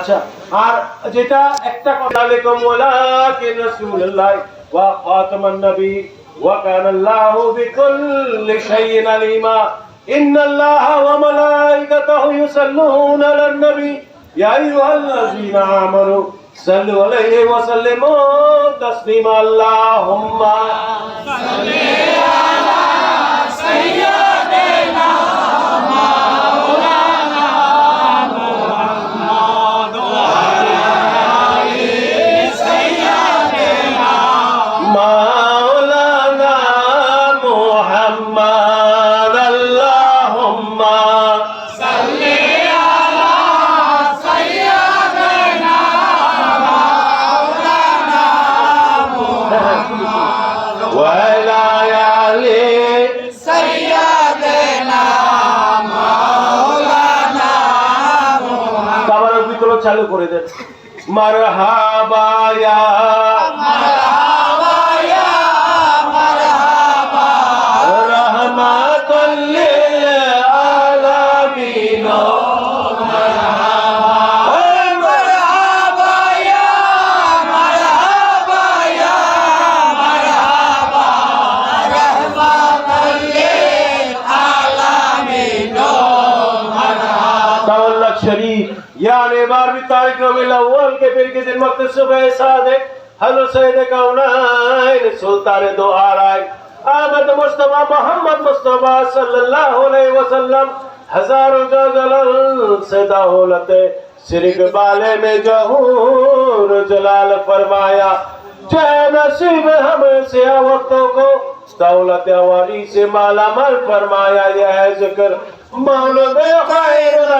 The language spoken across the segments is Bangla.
আচ্ছা আর যেটা একটা কথা আলাইকুম ওয়ালাকিন রাসূলুল্লাহ ওয়া খাতামান নবী ওয়া কানা আল্লাহু বিকুল্লি শাইইন আলিমা। ইন্নাল্লাহা ওয়া মালাইকাতাহু ইউসাল্লুনা আলান নবী। ইয়া আইয়ুহাল্লাযীনা আমানু সাল্লু আলাইহি ওয়া সাল্লিমু তাসলিমা। আল্লাহুম্মা মাওলানা চালু করে দেন। মারহাবা याने बार भी तारीख न मिला वो हमके फिर के दिन मक्त सुबह साथ हलो सहेद का उन्हें सुल्तारे दो आ रहा है आमद मुस्तफ़ा मोहम्मद मुस्तफ़ा सल्लल्लाहु अलैहि वसल्लम। हज़ारों जो जलन सदा होलते सिरिक बाले में जहूर जलाल फरमाया, जय नसीब हम से वक्तों को। दौलत वारी से माला मल फरमाया, यह ज़िक्र। मानो दे खैर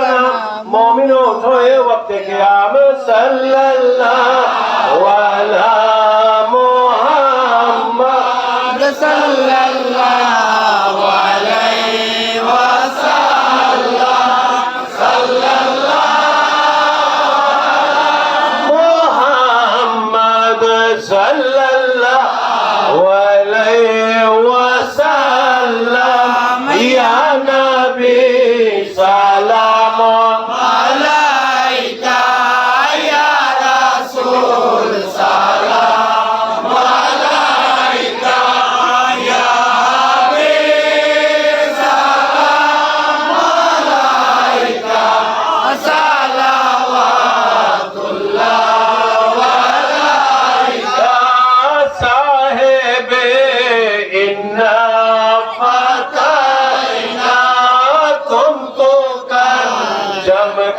مومنوں تھوئے وقت قیام صلی اللہ علیہ محمد صلی اللہ علیہ وسلم صلی اللہ محمد صلی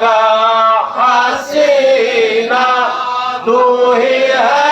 का हसीना तू ही है